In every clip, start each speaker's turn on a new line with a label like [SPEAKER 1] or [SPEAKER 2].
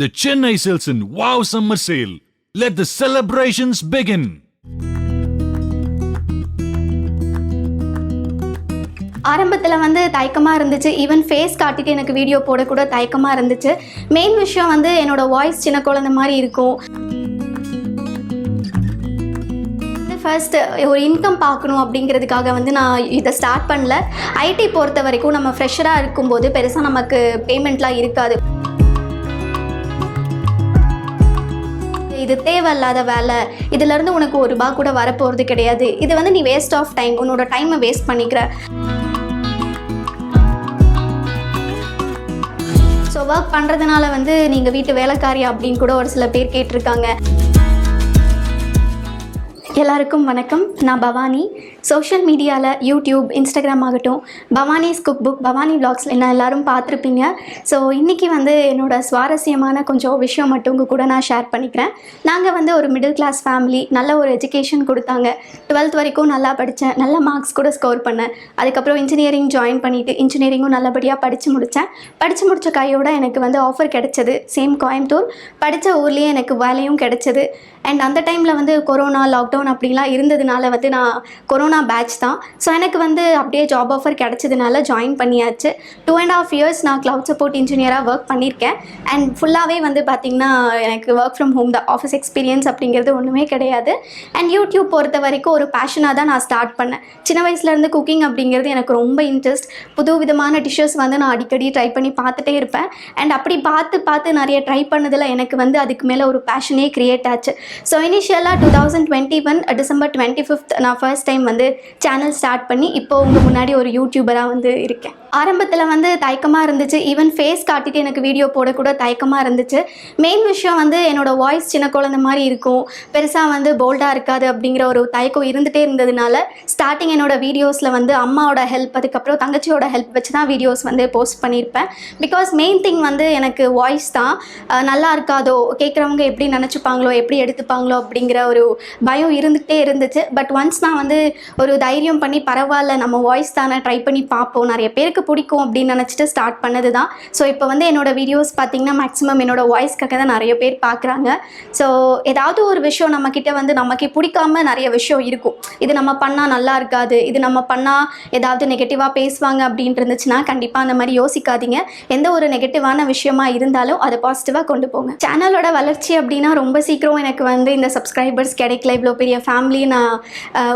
[SPEAKER 1] The Chennai Silson Wow Summer Sale. Let the celebrations begin.
[SPEAKER 2] ஆரம்பத்தில் வந்து தயக்கமாக இருந்துச்சு. Even face காட்டிட்டு எனக்கு வீடியோ போட கூட தயக்கமாக இருந்துச்சு. மெயின் விஷயம் வந்து என்னோட வாய்ஸ் சின்ன குழந்தை மாதிரி இருக்கும். ஃபர்ஸ்ட் ஒரு இன்கம் பார்க்கணும் அப்படிங்கிறதுக்காக வந்து நான் இதை ஸ்டார்ட் பண்ணல. ஐடி பொறுத்த வரைக்கும் நம்ம ஃப்ரெஷராக இருக்கும்போது பெருசாக நமக்கு பேமெண்ட்லாம் இருக்காது. இது தேவையில்லாத வேலை. இதுலேருந்து உனக்கு ஒரு ரூபா கூட வரப்போகிறது கிடையாது. இது வந்து நீ வேஸ்ட் ஆஃப் டைம் உன்னோட டைமை வேஸ்ட் பண்ணிக்கிற. ஸோ ஒர்க் பண்ணுறதுனால வந்து நீங்கள் வீட்டு வேலைக்காரி அப்படின்னு கூட ஒரு சில பேர் கேட்டிருக்காங்க. எல்லாருக்கும் வணக்கம். நான் பவானி. சோஷியல் மீடியாவில் யூடியூப் இன்ஸ்டாகிராம் ஆகட்டும் Bhavani's cook book Bhavani vlogs என்ன எல்லோரும் பார்த்துருப்பீங்க. ஸோ இன்றைக்கி வந்து என்னோட சுவாரஸ்யமான கொஞ்சம் விஷயம் மட்டும் உங்கள் கூட நான் ஷேர் பண்ணிக்கிறேன். நாங்கள் வந்து ஒரு மிடில் கிளாஸ் ஃபேமிலி நல்ல ஒரு எஜுகேஷன் கொடுத்தாங்க. டுவெல்த் வரைக்கும் நல்லா படித்தேன் நல்ல மார்க்ஸ் கூட ஸ்கோர் பண்ணேன். அதுக்கப்புறம் இன்ஜினியரிங் ஜாயின் பண்ணிவிட்டு இன்ஜினியரிங்கும் நல்லபடியாக படித்து முடித்தேன் படித்து முடித்த கையோட எனக்கு வந்து ஆஃபர் கிடைச்சது. சேம் கோயம்புத்தூர். படித்த ஊர்லேயே எனக்கு வேலையும் கிடைச்சது. அண்ட் அந்த டைமில் வந்து கொரோனா லாக்டவுன் அப்படிலாம் இருந்ததுனால வந்து நான் கொரோனா பேட்ச் தான். ஸோ எனக்கு வந்து அப்படியே ஜாப் ஆஃபர் கிடச்சதுனால ஜாயின் பண்ணியாச்சு. டூ அண்ட் ஆஃப் இயர்ஸ் நான் க்ளவுட் சப்போர்ட் இன்ஜினியராக ஒர்க் பண்ணியிருக்கேன். அண்ட் ஃபுல்லாகவே வந்து பார்த்திங்கன்னா எனக்கு ஒர்க் ஃப்ரம் ஹோம் தான் ஆஃபீஸ் எக்ஸ்பீரியன்ஸ் அப்படிங்கிறது ஒன்றுமே கிடையாது. அண்ட் யூடியூப் பொறுத்த வரைக்கும் ஒரு பேஷனாக தான் நான் ஸ்டார்ட் பண்ணேன். சின்ன வயசுலேருந்து குக்கிங் அப்படிங்கிறது எனக்கு ரொம்ப இன்ட்ரெஸ்ட் புது விதமான டிஷ்ஷஸ் வந்து நான் அடிக்கடி ட்ரை பண்ணி பார்த்துட்டே இருப்பேன். அண்ட் அப்படி பார்த்து பார்த்து நிறைய ட்ரை பண்ணதில் எனக்கு வந்து அதுக்கு மேலே ஒரு பேஷனே க்ரியேட் ஆச்சு. ஸோ இனிஷியலாக two thousand twenty one December twenty fifth நான் ஃபர்ஸ்ட் டைம் வந்து சேனல் ஸ்டார்ட் பண்ணி இப்போ உங்கள் முன்னாடி ஒரு யூடியூபராக வந்து இருக்கேன். ஆரம்பத்தில் வந்து தயக்கமாக இருந்துச்சு. ஈவன் ஃபேஸ் காட்டிட்டு எனக்கு வீடியோ போடக்கூட தயக்கமாக இருந்துச்சு. மெயின் விஷயம் வந்து என்னோட வாய்ஸ் சின்ன குழந்தை மாதிரி இருக்கும். பெருசாக வந்து போல்டாக இருக்காது அப்படிங்கிற ஒரு தயக்கம் இருந்துகிட்டே இருந்ததுனால ஸ்டார்டிங் என்னோட வீடியோஸில் வந்து அம்மாவோட ஹெல்ப் அதுக்கப்புறம் தங்கச்சியோட ஹெல்ப் வச்சு தான் வீடியோஸ் வந்து போஸ்ட் பண்ணியிருப்பேன் பிகாஸ் மெயின் திங் வந்து எனக்கு வாய்ஸ் தான். நல்லா இருக்காதோ கேட்குறவங்க எப்படி நினச்சிப்பாங்களோ எப்படி எடுத்துப்பாங்களோ அப்படிங்கிற ஒரு பயம் இருந்துகிட்டே இருந்துச்சு. பட் ஒன்ஸ் நான் வந்து ஒரு தைரியம் பண்ணி பரவாயில்ல நம்ம வாய்ஸ் தானே ட்ரை பண்ணி பார்ப்போம். நிறைய பேருக்கு பிடிக்கும் அப்படின்னு நினச்சிட்டு ஸ்டார்ட் பண்ணது தான் ஸோ இப்போ வந்து என்னோடய வீடியோஸ் பார்த்தீங்கன்னா மேக்ஸிமம் என்னோடய வாய்ஸ்க்காக தான் நிறைய பேர் பார்க்குறாங்க ஸோ ஏதாவது ஒரு விஷயம் நம்மக்கிட்ட வந்து நமக்கு பிடிக்காம நிறைய விஷயம் இருக்கும். இது நம்ம பண்ணால் நல்லா இருக்காது. இது நம்ம பண்ணால் ஏதாவது நெகட்டிவாக பேசுவாங்க அப்படின்ட்டு இருந்துச்சுன்னா கண்டிப்பாக அந்த மாதிரி யோசிக்காதீங்க. எந்த ஒரு நெகட்டிவான விஷயமா இருந்தாலும் அதை பாசிட்டிவாக கொண்டு போங்க. சேனலோட வளர்ச்சி அப்படின்னா ரொம்ப சீக்கிரம் எனக்கு வந்து இந்த சப்ஸ்கிரைபர்ஸ் கிடைக்கல. இவ்வளோ பெரிய ஃபேமிலி நான்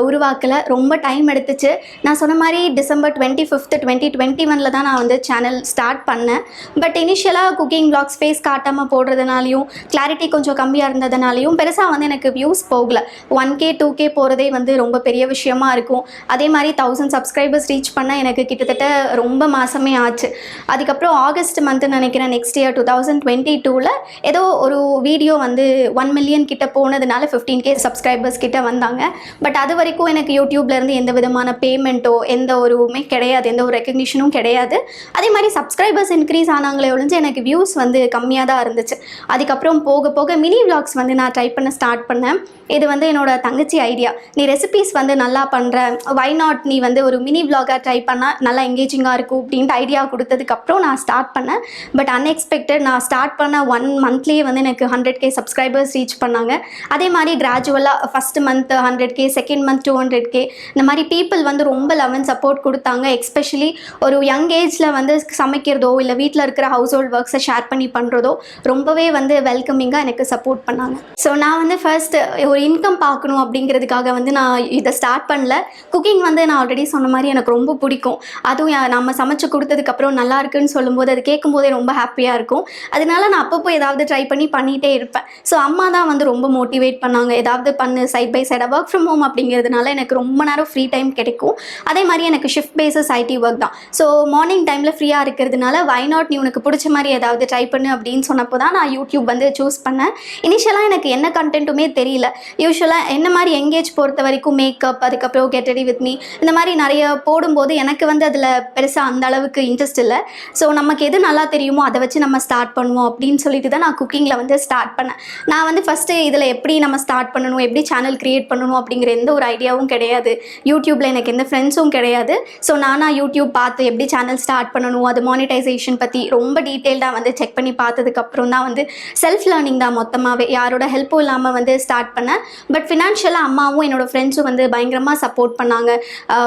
[SPEAKER 2] உருவாக்கலை உருவாக்கல. ரொம்ப டைம் எடுத்துச்சு. நான் சொன்ன மாதிரி December twenty fifth twenty twenty ஒனில் தான் நான் வந்து சேனல் ஸ்டார்ட் பண்ணேன். பட் இனிஷியலாக குக்கிங் பிளாக்ஸ் ஃபேஸ் காட்டாமல் போடுறதுனாலையும் கிளாரிட்டி கொஞ்சம் கம்மியாக இருந்ததுனாலையும் பெருசாக வந்து எனக்கு வியூஸ் போகல. ஒன் கே டூ கே போகிறதே வந்து ரொம்ப பெரிய விஷயமா இருக்கும். அதே மாதிரி தௌசண்ட் சப்ஸ்கிரைபர்ஸ் ரீச் பண்ண எனக்கு கிட்டத்தட்ட ரொம்ப மாதமே ஆச்சு. அதுக்கப்புறம் ஆகஸ்ட் மந்த்து நினைக்கிறேன் next year two thousand twenty டூவில் ஏதோ ஒரு வீடியோ வந்து ஒன் மில்லியன் கிட்ட போனதுனால ஃபிஃப்டீன் கே சப்ஸ்கிரைபர்ஸ் கிட்ட வந்தாங்க. பட் அது வரைக்கும் எனக்கு யூடியூப்ல இருந்து எந்த விதமான பேமெண்ட்டோ எந்த ஒருவுமே கிடையாது. எந்த ஒரு ரெக்கக்னிஷனும் கிடையாது. அதே மாதிரி சப்ஸ்கிரைபர்ஸ் இன்க்ரீஸ் ஆனாங்களே ஒழிஞ்சு எனக்கு வியூஸ் வந்து கம்மியாக தான் இருந்துச்சு. அதுக்கப்புறம் போக போக மினி விளாக்ஸ் வந்து நான் ட்ரை பண்ண ஸ்டார்ட் பண்ணேன். இது வந்து என்னோட தங்கச்சி ஐடியா நீ ரெசிபீஸ் வந்து நல்லா பண்ணுற வை நாட் நீ வந்து ஒரு மினி vlog-ஆ ட்ரை பண்ணால் நல்லா எங்கேஜிங்காக இருக்கும் அப்படின்ட்டு ஐடியா கொடுத்ததுக்கப்புறம் நான் ஸ்டார்ட் பண்ணேன். பட் அன்எக்ஸ்பெக்டட் நான் ஸ்டார்ட் பண்ண ஒன் மந்த்லேயே வந்து எனக்கு ஹண்ட்ரட் கே சப்ஸ்கிரைபர்ஸ் ரீச் பண்ணாங்க. அதே மாதிரி கிராஜுவலாக first month hundred K second month two hundred K இந்த மாதிரி பீப்புள் வந்து ரொம்ப லெவன் சப்போர்ட் கொடுத்தாங்க எஸ்பெஷலி ஒரு யங் ஏஜில் வந்து சமைக்கிறதோ இல்லை வீட்டில் இருக்கிற ஹவுஸ் ஹோல்ட் ஒர்க்ஸை ஷேர் பண்ணி பண்ணுறதோ ரொம்பவே வந்து வெல்கமிங்காக எனக்கு சப்போர்ட் பண்ணாங்க. ஸோ நான் வந்து ஃபர்ஸ்ட் ஒரு இன்கம் பார்க்கணும் அப்படிங்கிறதுக்காக வந்து நான் இதை ஸ்டார்ட் பண்ணல. குக்கிங் வந்து நான் ஆல்ரெடி சொன்ன மாதிரி எனக்கு ரொம்ப பிடிக்கும். அதுவும் நம்ம சமைச்சு கொடுத்ததுக்கப்புறம் நல்லா இருக்குன்னு சொல்லும்போது அது கேட்கும்போதே ரொம்ப ஹாப்பியாக இருக்கும். அதனால நான் அப்பப்போ ஏதாவது ட்ரை பண்ணி பண்ணிகிட்டே இருப்பேன். ஸோ அம்மா தான் வந்து ரொம்ப மோட்டிவேட் பண்ணாங்க. ஏதாவது பண்ணு சைட் பை சைடாக ஒர்க் ஃப்ரம் ஹோம் அப்படிங்கிறதுனால எனக்கு ரொம்ப நேரம் ஃப்ரீ டைம் கிடைக்கும். அதே மாதிரி எனக்கு ஷிஃப்ட் பேஸஸ் ஐடி ஒர்க் தான். ஸோ மார்னிங் டைமில் ஃப்ரீயாக இருக்கிறதுனால வை நாட் நீ உனக்கு பிடிச்ச மாதிரி ஏதாவது ட்ரை பண்ணு அப்படின்னு சொன்னப்போ தான் நான் யூடியூப் வந்து சூஸ் பண்ணேன். இனிஷியலாக எனக்கு என்ன கண்டென்ட்டுமே தெரியல. யூஸ்வலாக என்ன மாதிரி எங்கேஜ் பொறுத்த வரைக்கும் மேக்கப் அதுக்கப்புறம் கெட் ரெடி வித் மீ இந்த மாதிரி நிறைய போடும்போது எனக்கு வந்து அதில் பெருசாக அந்த அளவுக்கு இன்ட்ரெஸ்ட் இல்லை. ஸோ நமக்கு எது நல்லா தெரியுமோ அதை வச்சு நம்ம ஸ்டார்ட் பண்ணுவோம் அப்படின்னு சொல்லிட்டு தான் நான் குக்கிங்கில் வந்து ஸ்டார்ட் பண்ணேன். நான் வந்து ஃபஸ்ட்டு இதில் எப்படி நம்ம ஸ்டார்ட் பண்ணணும் எப்படி சேனல் சேனல் க்ரியேட் பண்ணணும் அப்படிங்கிற எந்த ஒரு ஐடியாவும் கிடையாது. யூடியூப்பில் எனக்கு எந்த ஃப்ரெண்ட்ஸும் கிடையாது. ஸோ நானாக யூடியூப் பார்த்து எப்படி சேனல் ஸ்டார்ட் பண்ணணும் அது மானிட்டைசேஷன் பற்றி ரொம்ப டீட்டெயில்டாக வந்து செக் பண்ணி பார்த்ததுக்கப்புறம் தான் வந்து செல்ஃப் லேர்னிங் தான் மொத்தமாகவே யாரோட ஹெல்ப்பும் இல்லாமல் வந்து ஸ்டார்ட் பண்ணேன் பட் ஃபினான்ஷியலாக அம்மாவும் என்னோடய ஃப்ரெண்ட்ஸும் வந்து பயங்கரமாக சப்போர்ட் பண்ணாங்க.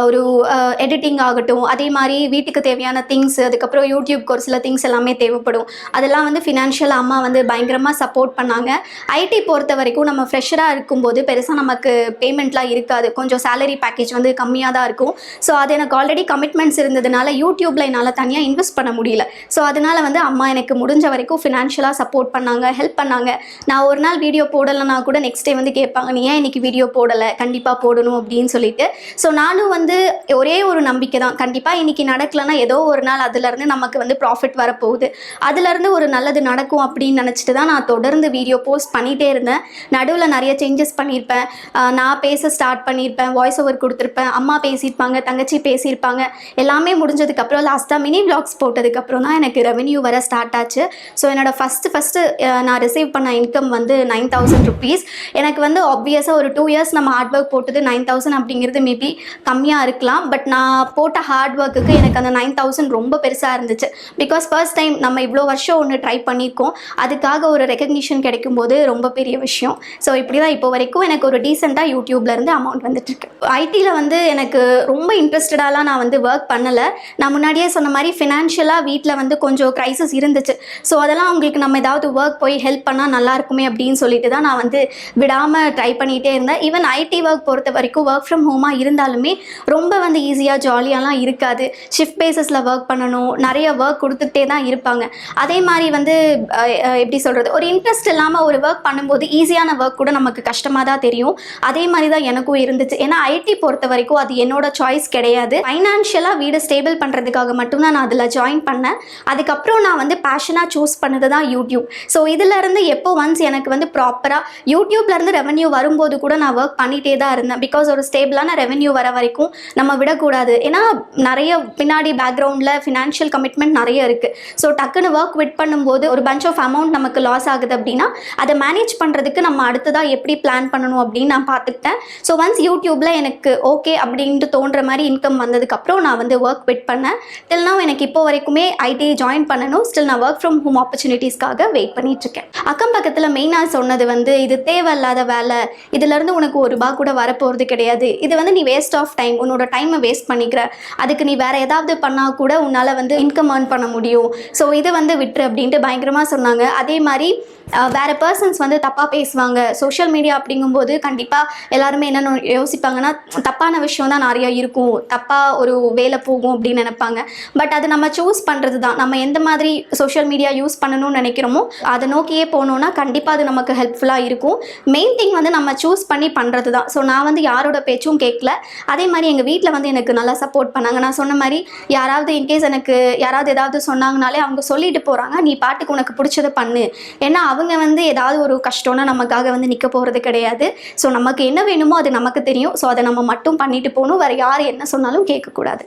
[SPEAKER 2] ஒரு எடிட்டிங் ஆகட்டும் அதே மாதிரி வீட்டுக்கு தேவையான திங்ஸ் அதுக்கப்புறம் யூடியூப்க்கு ஒரு சில திங்ஸ் எல்லாமே தேவைப்படும். அதெல்லாம் வந்து ஃபினான்ஷியலாக அம்மா வந்து பயங்கரமாக சப்போர்ட் பண்ணாங்க. ஐடி பொறுத்த வரைக்கும் நம்ம ஃப்ரெஷராக இருக்கும்போது பெருசாக நமக்கு பேமெண்ட்லாம் இருக்காது. கொஞ்சம் சேலரி பேக்கேஜ் வந்து கம்மியாக தான் இருக்கும். ஸோ அது எனக்கு ஆல்ரெடி கமிட்மெண்ட்ஸ் இருந்ததுனால யூடியூப்பில் என்னால் தனியாக இன்வெஸ்ட் பண்ண முடியல. ஸோ அதனால் வந்து அம்மா எனக்கு முடிஞ்ச வரைக்கும் ஃபினான்ஷியலாக சப்போர்ட் பண்ணாங்க ஹெல்ப் பண்ணாங்க. நான் ஒரு நாள் வீடியோ போடலைன்னா கூட நெக்ஸ்ட் டே வந்து கேட்பாங்க நீ ஏன் இன்னைக்கு வீடியோ போடலை? கண்டிப்பாக போடணும் அப்படின்னு சொல்லிட்டு. ஸோ நானும் வந்து ஒரே ஒரு நம்பிக்கை தான். கண்டிப்பாக இன்றைக்கி நடக்கலைன்னா ஏதோ ஒரு நாள் அதுலேருந்து நமக்கு வந்து ப்ராஃபிட் வரப்போகுது. அதுலேருந்து ஒரு நல்லது நடக்கும் அப்படின்னு நினச்சிட்டு தான் நான் தொடர்ந்து வீடியோ போஸ்ட் பண்ணிகிட்டே இருந்தேன். நடுவில் நிறைய சேஞ்சஸ் பண்ணியிருப்பேன். ஆஹ் நான் பேச ஸ்டார்ட் பண்ணியிருப்பேன். வாய்ஸ் ஓவர் கொடுத்துருப்பேன். அம்மா பேசியிருப்பாங்க தங்கச்சி பேசியிருப்பாங்க. எல்லாமே முடிஞ்சதுக்கப்புறம் லாஸ்ட்டாக மினி விளாக்ஸ் போட்டதுக்கப்புறம் தான் எனக்கு ரெவென்யூ வர ஸ்டார்ட் ஆச்சு. ஸோ என்னோட ஃபஸ்ட்டு ஃபஸ்ட்டு நான் ரிசீவ் பண்ண இன்கம் வந்து நைன் தௌசண்ட் ருபீஸ் எனக்கு வந்து ஆப்வியஸாக ஒரு டூ இயர்ஸ் நம்ம ஹார்ட் ஒர்க் போட்டது நைன் தௌசண்ட் அப்படிங்கிறது மேபி கம்மியாக இருக்கலாம். பட் நான் போட்ட ஹார்ட் ஒர்க்குக்கு எனக்கு அந்த நைன் தௌசண்ட் ரொம்ப பெருசாக இருந்துச்சு. பிகாஸ் ஃபர்ஸ்ட் டைம் நம்ம இவ்வளோ வருஷம் ஒன்று ட்ரை பண்ணியிருக்கோம் அதுக்காக ஒரு ரெக்கக்னிஷன் கிடைக்கும்போது ரொம்ப பெரிய விஷயம். ஸோ இப்படி தான் இப்போ வரைக்கும் எனக்கு ஒரு டீசெண்டாக யூடியூப்லேருந்து அமௌண்ட் வந்துட்டுருக்கு. ஐடியில் வந்து எனக்கு ரொம்ப இன்ட்ரெஸ்டடாலாம் நான் வந்து ஒர்க் பண்ணலை. நான் முன்னாடியே சொன்ன மாதிரி ஃபினான்ஷியலாக வீட்டில் வந்து கொஞ்சம் க்ரைசிஸ் இருந்துச்சு. ஸோ அதெல்லாம் அவங்களுக்கு நம்ம ஏதாவது ஒர்க் போய் ஹெல்ப் பண்ணால் நல்லா இருக்குமே அப்படின்னு சொல்லிட்டு தான் நான் வந்து விடாமல் ட்ரை பண்ணிகிட்டே இருந்தேன். ஈவன் ஐடி ஒர்க் பொறுத்த வரைக்கும் ஒர்க் ஃப்ரம் ஹோமாக இருந்தாலுமே ரொம்ப வந்து ஈஸியாக ஜாலியாலாம் இருக்காது. ஷிஃப்ட் பேசஸில் ஒர்க் பண்ணணும். நிறைய ஒர்க் கொடுத்துட்டே தான் இருப்பாங்க. அதே மாதிரி வந்து எப்படி சொல்கிறது ஒரு இன்ட்ரெஸ்ட் இல்லாமல் ஒரு ஒர்க் பண்ணும்போது ஈஸியான ஒர்க் கூட நமக்கு கஷ்டமாக தான் தெரியும். அதே மாதிரி தான் எனக்கும் இருந்துச்சு. ஏன்னா ஐடி பொறுத்த வரைக்கும் அது என்னோட சாய்ஸ் கிடையாது. ஃபைனான்ஷியலாக வீடு ஸ்டேபிள் பண்ணுறதுக்காக மட்டும்தான் நான் அதில் ஜாயின் பண்ணேன். அதுக்கப்புறம் நான் வந்து பேஷனாக சூஸ் பண்ணது தான் யூடியூப் ஸோ இதிலேருந்து எப்போ ஒன்ஸ் எனக்கு வந்து ப்ராப்பராக யூடியூப்லேருந்து ரெவென்யூ வரும்போது கூட நான் ஒர்க் பண்ணிகிட்டே தான் இருந்தேன். பிகாஸ் ஒரு ஸ்டேபிளான ரெவன்யூ வர வரைக்கும் நம்ம விடக்கூடாது. ஏன்னா நிறைய பின்னாடி பேக்ரவுண்டில் ஃபினான்ஷியல் கமிட்மெண்ட் நிறைய இருக்குது ஸோ டக்குன்னு ஒர்க் விட் பண்ணும்போது ஒரு பஞ்ச் ஆஃப் அமௌண்ட் நமக்கு லாஸ் ஆகுது அப்படின்னா அதை மேனேஜ் பண்ணுறதுக்கு நம்ம அடுத்ததாக எப்படி பிளான் பண்ணணும் அப்படின்னு நான் பார்த்துக்கிட்டேன். ஸோ ஒன்ஸ் யூடியூப்பில் எனக்கு ஓகே அப்படின்ட்டு தோன்ற மாதிரி இன்கம் வந்ததுக்கப்புறம் நான் வந்து ஒர்க் விட் பண்ணேன். டில் நான் எனக்கு இப்போ வரைக்குமே ஐடி ஜாயின் பண்ணணும். ஸ்டில் நான் ஒர்க் ஃப்ரம் ஹோம் ஆப்பர்ச்சுனிட்டிஸ்க்காக வெயிட் பண்ணிட்டுருக்கேன் அக்கம் பக்கத்தில் மெயினாக சொன்னது வந்து இது தேவையில்லாத வேலை. இதுலேருந்து உனக்கு ஒரு ரூபா கூட வரப்போகிறது கிடையாது. இது வந்து நீ வேஸ்ட் ஆஃப் டைம் உன்னோட டைமை வேஸ்ட் பண்ணிக்கிற. அதுக்கு நீ வேறு ஏதாவது பண்ணால் கூட உன்னால் வந்து இன்கம் ஏர்ன் பண்ண முடியும். ஸோ இது வந்து விட்டுரு அப்படின்ட்டு பயங்கரமாக சொன்னாங்க. அதே மாதிரி வேறு பர்சன்ஸ் வந்து தப்பாக பேசுவாங்க. சோஷியல் மீடியா அப்படிங்கும்போது கண்டிப்பாக எல்லாருமே என்னென்ன யோசிப்பாங்கன்னா தப்பான விஷயம் தான் நிறையா இருக்கும். தப்பாக ஒரு வேலை போகும் அப்படின்னு நினைப்பாங்க. பட் அது நம்ம சூஸ் பண்ணுறது தான் நம்ம எந்த மாதிரி சோஷியல் மீடியா யூஸ் பண்ணணும்னு நினைக்கிறோமோ அதை நோக்கியே போனோம்னா கண்டிப்பாக அது நமக்கு ஹெல்ப்ஃபுல்லாக இருக்கும். மெயின் திங் வந்து நம்ம சூஸ் பண்ணி பண்ணுறது தான் ஸோ நான் வந்து யாரோட பேச்சும் கேட்கல. அதே மாதிரி எங்கள் வீட்டில் வந்து எனக்கு நல்லா சப்போர்ட் பண்ணாங்க. நான் சொன்ன மாதிரி யாராவது இன்கேஸ் எனக்கு யாராவது ஏதாவது சொன்னாங்கனாலே அவங்க சொல்லிட்டு போகிறாங்க நீ பாட்டுக்கு உனக்கு பிடிச்சதை பண்ணு. ஏன்னா அவங்க வந்து ஏதாவது ஒரு கஷ்டம்னா நமக்காக வந்து நிற்க போகிறது கிடையாது. ஸோ நமக்கு என்ன வேணுமோ அது நமக்கு தெரியும். ஸோ அதை நம்ம மட்டும் பண்ணிட்டு போகணும். வேறு யார் என்ன சொன்னாலும் கேட்கக்கூடாது.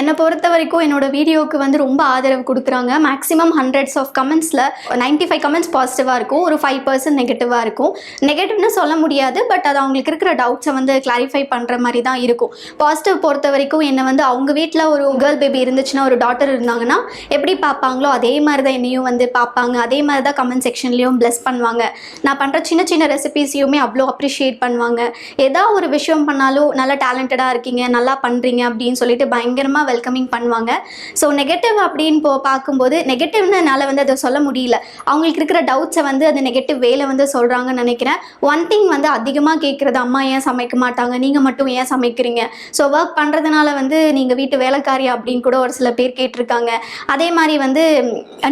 [SPEAKER 2] என்னை பொறுத்த வரைக்கும் என்னோட வீடியோவுக்கு வந்து ரொம்ப ஆதரவு கொடுக்குறாங்க. மேக்ஸிமம் ஹண்ட்ரட்ஸ் ஆஃப் கமெண்ட்ஸில் நைன்ட்டி ஃபைவ் கமெண்ட்ஸ் பாசிட்டிவாக இருக்கும். ஒரு ஃபைவ் பர்சன்ட் நெகட்டிவாக இருக்கும். நெகட்டிவ்னு சொல்ல முடியாது. பட் அது அவங்களுக்கு இருக்கிற டவுட்ஸை வந்து கிளாரிஃபை பண்ணுற மாதிரி தான் இருக்கும். பாசிட்டிவ் பொறுத்த வரைக்கும் என்னை வந்து அவங்க வீட்டில் ஒரு கேர்ள் பேபி இருந்துச்சுன்னா ஒரு டாட்டர் இருந்தாங்கன்னா எப்படி பார்ப்பாங்களோ அதே மாதிரி தான் என்னையும் வந்து பார்ப்பாங்க. அதே மாதிரி தான் கமெண்ட் செக்ஷன்லேயும் ப்ளஸ் பண்ணுவாங்க. நான் பண்ணுற சின்ன சின்ன ரெசிபிஸையுமே அவ்வளோ அப்ரிஷியேட் பண்ணுவாங்க. ஏதாவது ஒரு விஷயம் பண்ணாலும் நல்லா டேலண்டடாக இருக்கீங்க நல்லா பண்ணுறீங்க அப்படின்னு சொல்லிட்டு பயங்கரமாக வெல்கமிங் பண்ணுவாங்க. ஸோ நெகட்டிவ் அப்படின்னு போ பார்க்கும்போது நெகட்டிவ்னு என்னால் வந்து அதை சொல்ல முடியல. அவங்களுக்கு இருக்கிற டவுட்ஸை வந்து அது நெகட்டிவ் வேலை வந்து சொல்கிறாங்கன்னு நினைக்கிறேன். ஒன் திங் வந்து அதிகமாக கேட்குறது அம்மா ஏன் சமைக்க மாட்டாங்க? நீங்கள் மட்டும் ஏன் சமைக்கிறீங்க? ஸோ ஒர்க் பண்ணுறதுனால வந்து நீங்கள் வீட்டு வேலைக்காரி அப்படின்னு கூட ஒரு சில பேர் கேட்டிருக்காங்க. அதே மாதிரி வந்து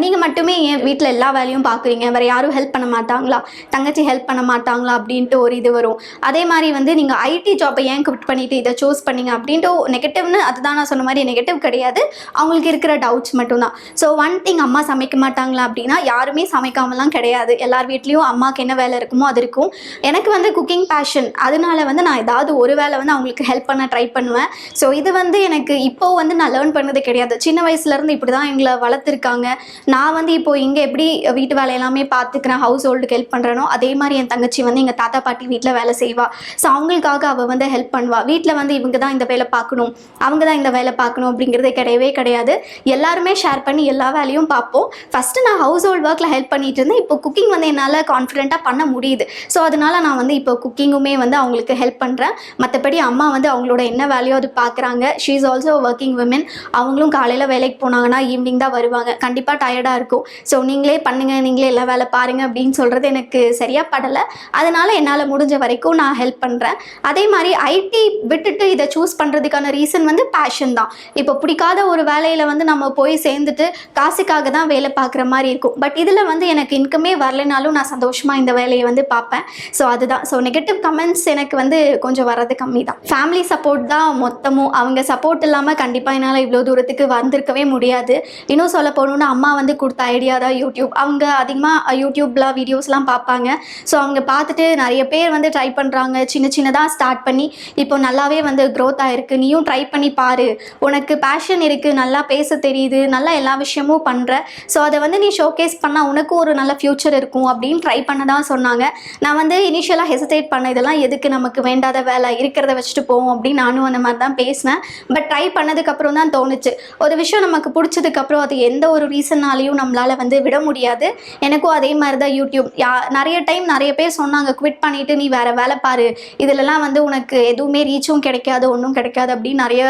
[SPEAKER 2] நீங்கள் மட்டுமே ஏன் வீட்டில் எல்லா வேலையும் பார்க்குறீங்க? வேறு யாரும் ஹெல்ப் பண்ண மாட்டாங்களா? தங்கச்சி ஹெல்ப் பண்ண மாட்டாங்களா? அப்படின்ட்டு ஒரு இது வரும். அதே மாதிரி வந்து நீங்கள் ஐடி ஜாப்பை ஏன் குவிட் பண்ணிட்டு இதை சூஸ் பண்ணீங்க அப்படின்ட்டு நெகட்டிவ்னு அதுதான் நான் சொன்ன மாதிரி நெகட்டிவ் கிடையாது. அவங்களுக்கு இருக்கிற டவுட்ஸ் மட்டும்தான். ஸோ ஒன் திங் அம்மா சமைக்க மாட்டாங்களா அப்படின்னா யாருமே சமைக்காமலாம் கிடையாது. எல்லார் வீட்லேயும் அம்மாவுக்கு என்ன வேலை இருக்குமோ அது இருக்கும். எனக்கு வந்து குக்கிங் பேஷன் அதனால வந்து நான் ஏதாவது ஒரு வேலை வந்து அவங்களுக்கு ஹெல்ப் பண்ண ட்ரை பண்ணுவேன். ஸோ இது வந்து எனக்கு இப்போ வந்து நான் லேர்ன் பண்ணது கிடையாது. சின்ன வயசுலேருந்து இப்படி தான் எங்களை வளர்த்துருக்காங்க. நான் வந்து இப்போ இங்கே எப்படி வீட்டு வேலை எல்லாமே பார்த்துக்கிறேன் ஹவுஸ் ஹோல்டுக்கு ஹெல்ப் பண்ணுறேனோ அதே மாதிரி என் தங்கச்சி வந்து எங்கள் தாத்தா பாட்டி வீட்டில் வேலை செய்வா. ஸோ அவங்களுக்காக அவள் வந்து ஹெல்ப் பண்ணுவா. வீட்டில் வந்து இவங்க தான் இந்த வேலை பார்க்கணும். அவங்க தான் இந்த வேலை பார்க்கணும் அப்படிங்கிறது கிடையவே கிடையாது. எல்லாருமே ஷேர் பண்ணி எல்லா வேலையும் பார்ப்போம். ஃபஸ்ட்டு நான் ஹவுஸ் ஹோல்ட் ஒர்க்கில் ஹெல்ப் பண்ணிட்டு இருந்தேன். இப்போ குக்கிங் வந்து என்னால் கான்ஃபிடென்ட்டாக பண்ண முடியுது. ஸோ அதனால நான் வந்து இப்போ குக்கிங்குமே வந்து அவங்களுக்கு ஹெல்ப் பண்ணுறேன் மற்றபடி அம்மா வந்து அவங்களோட என்ன வேலையோ அது பார்க்குறாங்க. She is also working women அவங்களும் காலையில் வேலைக்கு போனாங்கன்னா ஈவினிங் தான் வருவாங்க. கண்டிப்பாக டயர்டாக இருக்கும். ஸோ நீங்களே பண்ணுங்கள் நீங்களே எல்லா வேலை பாருங்கள் அப்படின்னு சொல்கிறது எனக்கு சரியாக படலை. அதனால என்னால் முடிஞ்ச வரைக்கும் நான் ஹெல்ப் பண்ணுறேன் அதே மாதிரி ஐடி விட்டுட்டு இதை சூஸ் பண்ணுறதுக்கான ரீசன் வந்து பேஷன் தான். இப்போ பிடிக்காத ஒரு வேலையில் வந்து நம்ம போய் சேர்ந்துட்டு காசுக்காக தான் வேலை பார்க்குற மாதிரி இருக்கும். பட் இதில் வந்து எனக்கு இன்கமே வரலைனாலும் நான் சந்தோஷமாக இந்த வேலையை வந்து பார்ப்பேன். ஸோ அதுதான். ஸோ நெகட்டிவ் கமெண்ட்ஸ் எனக்கு வந்து கொஞ்சம் வர்றது கம்மி தான். ஃபேமிலி சப்போர்ட் தான் மொத்தமும். அவங்க சப்போர்ட் இல்லாமல் கண்டிப்பாக என்னால் இவ்வளோ தூரத்துக்கு வந்திருக்கவே முடியாது. இன்னும் சொல்ல போகணுன்னா அம்மா வந்து கொடுத்த ஐடியா தான் யூடியூப் அவங்க அதிகமாக யூடியூப்ல வீடியோஸ்லாம் பார்ப்பாங்க. ஸோ அவங்க பார்த்துட்டு நிறைய பேர் வந்து ட்ரை பண்ணுறாங்க சின்ன சின்னதாக ஸ்டார்ட் பண்ணி இப்போ நல்லாவே வந்து க்ரோத் ஆகிருக்கு நீயும் ட்ரை பண்ணி பாரு. உனக்கு பேஷன் இருக்குது நல்லா பேச தெரியுது நல்லா எல்லா விஷயமும் பண்ணுற ஸோ அதை வந்து நீ ஷோகேஸ் பண்ணால் உனக்கும் ஒரு நல்ல ஃப்யூச்சர் இருக்கும் அப்படின்னு ட்ரை பண்ண தான் சொன்னாங்க. நான் வந்து இனிஷியலாக ஹெசிடேட் பண்ண இதெல்லாம் எதுக்கு நமக்கு வேண்டாத வேலை? இருக்கிறத வச்சுட்டு போவோம் அப்படின்னு நானும் அந்த மாதிரி தான் பேசினேன். பட் ட்ரை பண்ணதுக்கப்புறம் தான் தோணுச்சு. ஒரு விஷயம் நமக்கு பிடிச்சதுக்கப்புறம் அது எந்த ஒரு ரீசன்னாலையும் நம்மளால் வந்து விட முடியாது. எனக்கும் அதே மாதிரி தான் யூடியூப் யா நிறைய டைம் நிறைய பேர் சொன்னாங்க குவிட் பண்ணிவிட்டு நீ வேறு வேலை பாரு. இதிலலாம் வந்து உனக்கு எதுவுமே ரீச்சும் கிடைக்காது ஒன்றும் கிடைக்காது அப்படின்னு நிறைய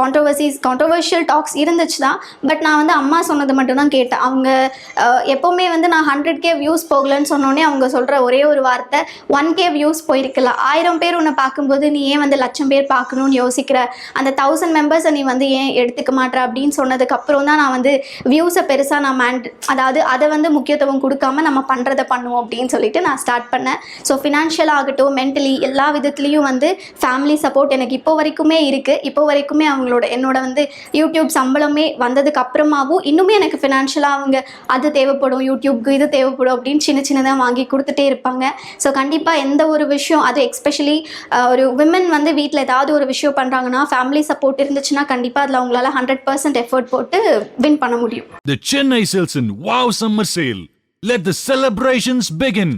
[SPEAKER 2] கான்ட்ரவர்சிஸ் கான்ட்ரவர்ஷியல் டாக்ஸ் இருந்துச்சு தான் பட் நான் வந்து அம்மா சொன்னது மட்டும்தான் கேட்டேன். அவங்க எப்போவுமே வந்து நான் ஹண்ட்ரட் கே வியூஸ் போகலன்னு சொன்னோடனே அவங்க சொல்கிற ஒரே ஒரு வார்த்தை ஒன் கே வியூஸ் போயிருக்கல ஆயிரம் பேர் உன்னை பார்க்கும்போது நீ ஏன் வந்து லட்சம் பேர் பார்க்கணும்னு யோசிக்கிற? அந்த தௌசண்ட் மெம்பர்ஸை நீ வந்து ஏன் எடுத்துக்க மாட்ற அப்படின்னு சொன்னதுக்கப்புறம் தான் நான் வந்து வியூஸை பெருசாக நான் மேண்ட் அதாவது அதை வந்து முக்கியத்துவம் கொடுக்காம நம்ம பண்ணுறதை பண்ணுவோம் அப்படின்னு சொல்லிட்டு நான் ஸ்டார்ட் பண்ணேன். ஸோ ஃபினான்ஷியல் ஆகட்டும் மென்டலி எல்லா விதத்துலேயும் வந்து ஃபேமிலி சப்போர்ட் எனக்கு இப்போ வரைக்குமே இருக்குது இப்போ வரைக்குமே அவங்களோட என்னோட வந்து யூடியூப் சம்பளமே வந்ததுக்கு அப்புறமாவும் இன்னுமே எனக்கு ஃபினான்ஷியலாக அவங்க அது தேவைப்படும் யூடியூப்க்கு இது தேவைப்படும் அப்படின்னு சின்ன சின்னதாக வாங்கி கொடுத்துட்டே இருப்பாங்க ஸோ கண்டிப்பாக எந்த ஒரு விஷயம் அது எக்ஸ்பெஷலி ஒரு விமன் வந்து வீட்டில் ஏதாவது ஒரு விஷயம் பண்ணுறாங்கன்னா ஃபேமிலி சப்போர்ட் இருந்துச்சுன்னா கண்டிப்பாக அதில் அவங்களால ஹண்ட்ரட் பர்சன்ட் எஃபர்ட் போட்டு வின் பண்ண முடியும்
[SPEAKER 1] The Chennai Silson Wow Summer Sale. Let the celebrations begin.